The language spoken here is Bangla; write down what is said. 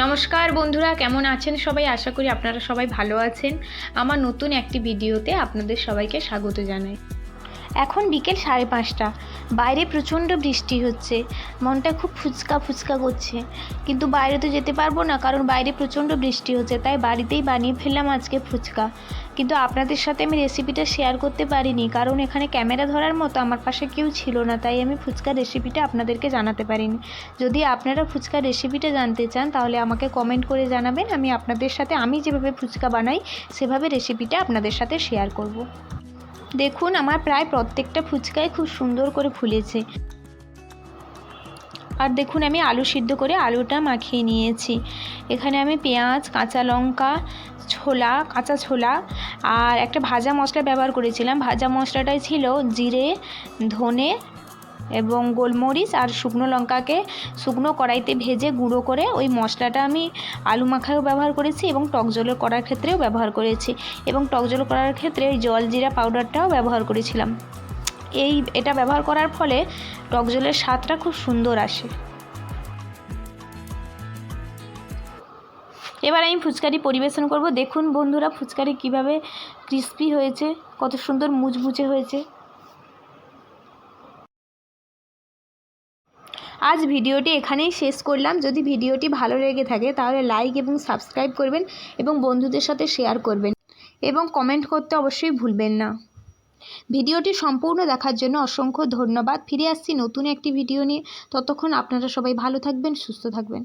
নমস্কার বন্ধুরা, কেমন আছেন সবাই? আশা করি আপনারা সবাই ভালো আছেন। আমার নতুন একটি ভিডিওতে আপনাদের সবাইকে স্বাগত জানাই। এখন বিকেল সাড়ে পাঁচটা। বাইরে প্রচণ্ড বৃষ্টি হচ্ছে। মনটা খুব ফুচকা ফুচকা করছে। কিন্তু বাইরে তো যেতে পারব না, কারণ বাইরে প্রচণ্ড বৃষ্টি হচ্ছে, তাই বাড়িতেই বানিয়ে ফেললাম আজকে ফুচকা। কিন্তু আপনাদের সাথে আমি রেসিপিটা শেয়ার করতে পারিনি, কারণ এখানে ক্যামেরা ধরার মতো আমার পাশে কেউ ছিল না, তাই আমি ফুচকার রেসিপিটা আপনাদেরকে জানাতে পারিনি। যদি আপনারা ফুচকার রেসিপিটা জানতে চান, তাহলে আমাকে কমেন্ট করে জানাবেন। আমি আপনাদের সাথে, আমি যেভাবে ফুচকা বানাই, সেভাবে রেসিপিটা আপনাদের সাথে শেয়ার করব। দেখুন, আমার প্রায় প্রত্যেকটা ফুচকাই খুব সুন্দর করে ফুলেছে। আর দেখুন, আমি আলু সিদ্ধ করে আলুটা মাখিয়ে নিয়েছি। এখানে আমি পেঁয়াজ, কাঁচা লঙ্কা, ছোলা, কাঁচা ছোলা আর একটা ভাজা মশলা ব্যবহার করেছিলাম। ভাজা মশলাটাই ছিল জিরে, ধনে এবং গোলমরিচ আর শুকনো লঙ্কাকে শুকনো কড়াইতে ভেজে গুঁড়ো করে ওই মশলাটা আমি আলু মাখায়ও ব্যবহার করেছি এবং টক জলের করার ক্ষেত্রেও ব্যবহার করেছি এবং টক জল করার ক্ষেত্রে ওই জল জিরা পাউডারটাও ব্যবহার করেছিলাম। এই, এটা ব্যবহার করার ফলে টক জলের স্বাদটা খুব সুন্দর আসে। এবার আমি ফুচকারি পরিবেশন করব। দেখুন বন্ধুরা ফুচকারি কীভাবে ক্রিস্পি হয়েছে, কত সুন্দর মুচমুচে হয়েছে। আজ ভিডিওটি এখানেই শেষ করলাম। যদি ভিডিওটি ভালো লেগে থাকে, তাহলে লাইক এবং সাবস্ক্রাইব করবেন এবং বন্ধুদের সাথে শেয়ার করবেন এবং কমেন্ট করতে অবশ্যই ভুলবেন না। ভিডিওটি সম্পূর্ণ দেখার জন্য অসংখ্য ধন্যবাদ। ফিরে আসছি নতুন একটি ভিডিও নিয়ে। ততক্ষণ আপনারা সবাই ভালো থাকবেন, সুস্থ থাকবেন।